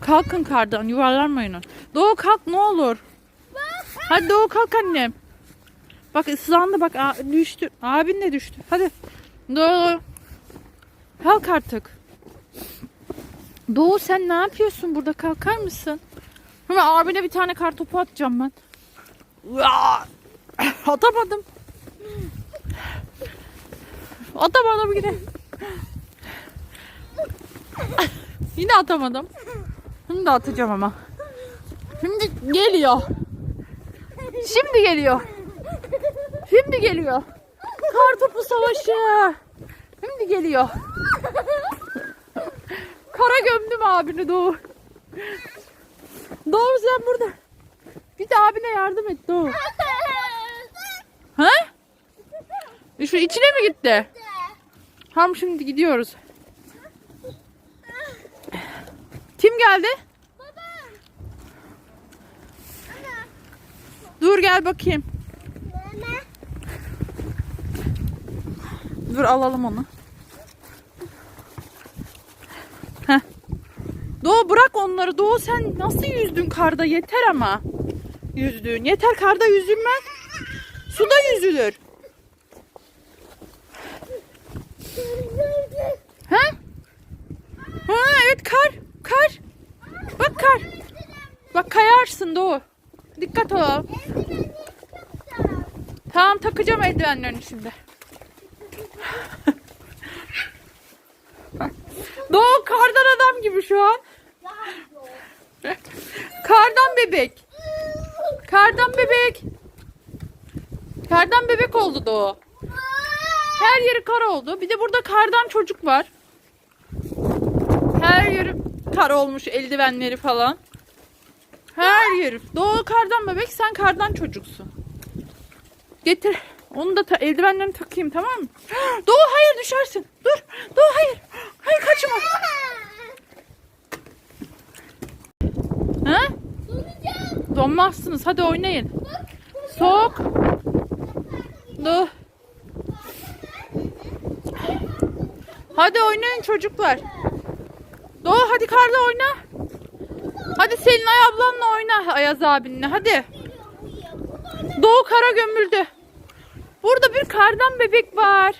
Kalkın kardan yuvarlanmayın. Doğu kalk ne olur. Hadi Doğu kalk annem. Bak ıslandı bak düştü. Abin de düştü. Hadi. Doğu. Kalk artık. Doğu sen ne yapıyorsun burada kalkar mısın? Hemen abine bir tane kar topu atacağım ben. Aa! Atamadım. Atamadım yine. Yine atamadım. Şimdi de atacağım ama. Şimdi geliyor. Şimdi geliyor. Şimdi geliyor. Kar topu savaşı. Şimdi geliyor. Kara gömdüm abini Doğu. Doğu sen burada. Bir de abine yardım et Doğu. Ha? Şu içine mi gitti? Tamam şimdi gidiyoruz. Geldi? Dur gel bakayım. Dur alalım onu. Heh. Doğu bırak onları. Doğu sen nasıl yüzdün karda? Yeter ama. Yüzdüğün. Yeter karda yüzülmez. Suda yüzülür. Ha? Ha evet kar. Kar. Bak kar. Bak kayarsın Doğu. Dikkat ol. Tamam takacağım eldivenlerini şimdi. Doğu kardan adam gibi şu an. Kardan bebek. Kardan bebek. Kardan bebek oldu Doğu. Her yeri kar oldu. Bir de burada kardan çocuk var. Her yeri kar olmuş eldivenleri falan. Her yeri. Doğu kardan bebek sen kardan çocuksun. Getir. Onu da ta- eldivenlerini takayım tamam mı? Doğu hayır düşersin. Dur. Doğu hayır. Hayır kaçma. Ha? Donmazsınız. Hadi oynayın. Soğuk. Dur. Hadi oynayın çocuklar. Doğu hadi karla oyna. Hadi Selinay ablanla oyna Ayaz abinle hadi. Doğu kara gömüldü. Burada bir kardan bebek var.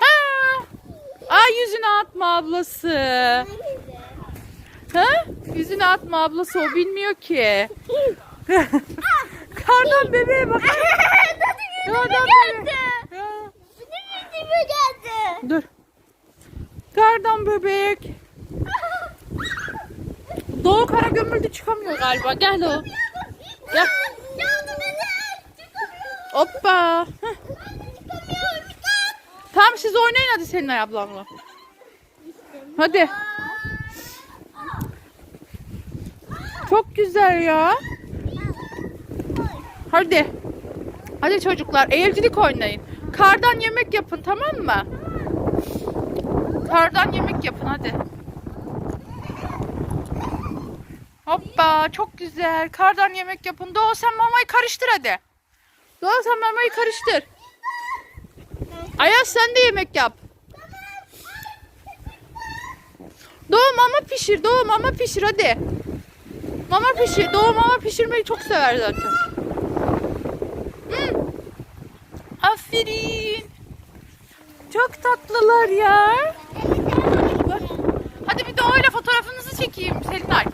Ha. Aa yüzüne atma ablası. Ha? Yüzüne atma ablası o bilmiyor ki. kardan bebeğe bak. Kardan bebeğe. Dur. Kardan bebek. Doğu kara gömüldü çıkamıyor galiba. Gel Doğu. Gel. Hoppa. Tamam siz oynayın hadi Selinay ablamla. Hadi. Çok güzel ya. Hadi. Hadi çocuklar evcilik oynayın. Kardan yemek yapın tamam mı? Kardan yemek yapın hadi. Hoppa çok güzel. Kardan yemek yapın. Doğu sen mamayı karıştır hadi. Doğu sen mamayı karıştır. Ayaz sen de yemek yap. Doğu mama pişir. Doğu mama pişir hadi. Mama pişir. Doğu mama pişirmeyi çok sever zaten. Hmm. Aferin. Çok tatlılar ya. Hadi bir Doğu'yla fotoğrafınızı çekeyim Selinay.